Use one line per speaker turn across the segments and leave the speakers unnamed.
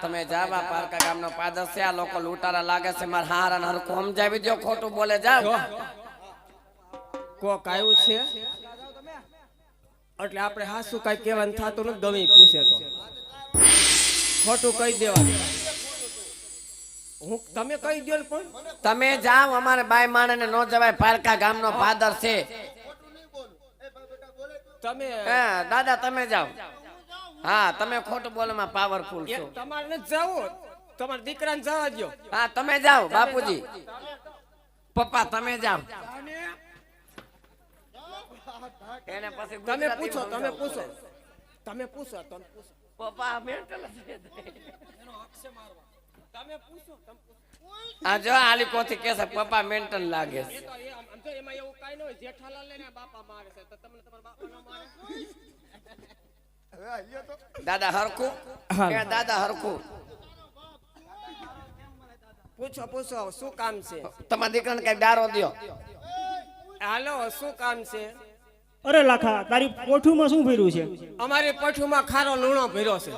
તમે જાવા પારકા ગામનો પાદર છે આ લોકો લૂંટારા લાગે છે મારા હારા હરખું સમજાવી દો ખોટું બોલે જાવ.
કોક આવ્યું છે એટલે આપણે હાસુ કઈ કહેવાનું થતું નથી ગમી પૂછે તો. ખોટું કહી દેવાનું. હું તમે કહી દો પણ.
તમે જાઓ અમારે બાય માણે માણને નો જવાય પારકા ગામનો પાદર છે.
તમે
હા દાદા તમે જાઓ. હા તમે ખોટું બોલમાં પાવરફુલ છો.
તમારે નથી જવું તમારા દીકરાને જવા દો
હા તમે જાઓ બાપુજી. પપ્પા તમે જાઓ. એને પછી
તમે પૂછો તમે પૂછો. તમે પૂછો તમે પૂછો.
પપ્પા mental છે.
તમે પૂછો તમે પૂછો.
આ જો આલિકોથી કે છે પપ્પા મેન્ટલ લાગે છે.
એમાં એવું કાંઈ ન હોય જેઠાલાલ લઈને બાપા મારે છે. તો તમને તમારા બાપા ન મારે?
દાદા હરખું?
હા.
દાદા હરખું?
પૂછો પૂછો શું કામ છે?
તમારા દીકરાને કઈ ડારો દ્યો.
હાલો શું કામ છે?
અરે લાખા તારી પોઠુમાં શું ભર્યું છે?
અમારી પોઠુમાં ખારો લૂણો ભર્યો છે.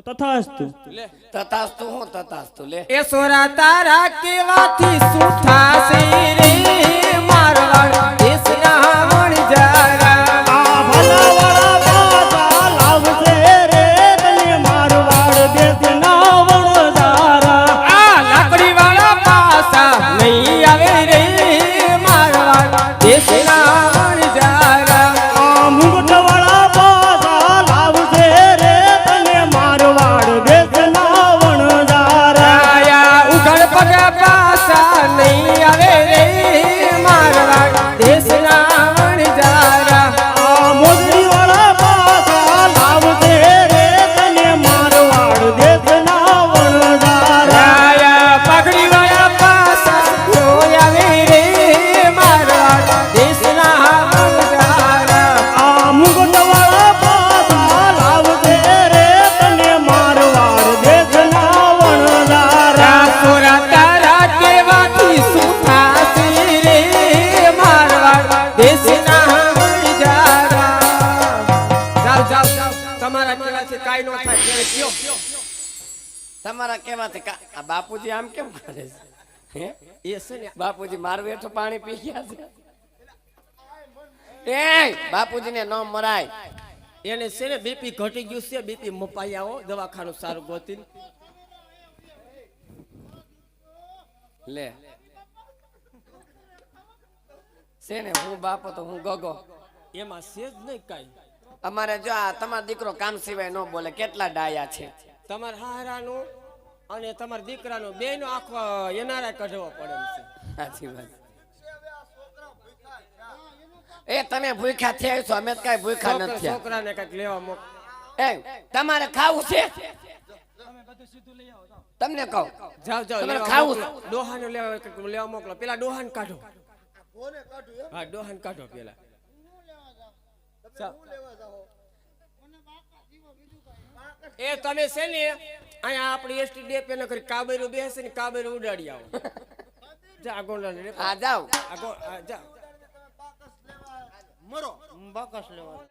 તથાસ્તુ.
લે.
તથાસ્તુ હું તથાસ્તુ લે.
એ સોરા તારા કેવાથી સુઠા કાઈ નો થાય ત્યારે કયો
તમારા કહેવાથી આ બાપુજી આમ કેમ કરે છે? હે?
એ છે ને.
બાપુજી મારું હેઠું પાણી પી ગયા છે. એ બાપુજીને ન મરાય.
એને છે ને બીપી ઘટી ગયું છે. બીપી મપાઈ આવો દવાખાનું સારું ગોતી
લે. છે ને હું બાપો તો હું ગગો.
એમાં છે જ નહીં કાંઈ.
અમારે જો આ તમારો દીકરો કામ સિવાય ન બોલે કેટલા ડાયા છે?
તમારા હારાનું અને તમારા દીકરાનું બે નો આખો એનારા કઢવો પડે છે.
સાચી વાત. એ તમે ભૂખ્યા થયા છો અમે તો કઈ ભૂખ્યા
છોકરા-
નથી.
છોકરાને કંઈક લેવા મોક
એ તમારે ખાવું છે? તમને કહું.
જાવ જાવ
તમારે ખાવું.
ડોહાને લેવા લેવા મોકલો. પેલા ડોહાને કાઢો. હા ડોહાને કાઢો પેલા. એ તમે છે ને અહીંયા આપણી એસટી ડેપે ન કરી કાબેરું બેસે ને કાબેરું ઉડાડી આવો. જા આગળ
આ જાઓ.
આ જા.
મરો. બકસ લેવા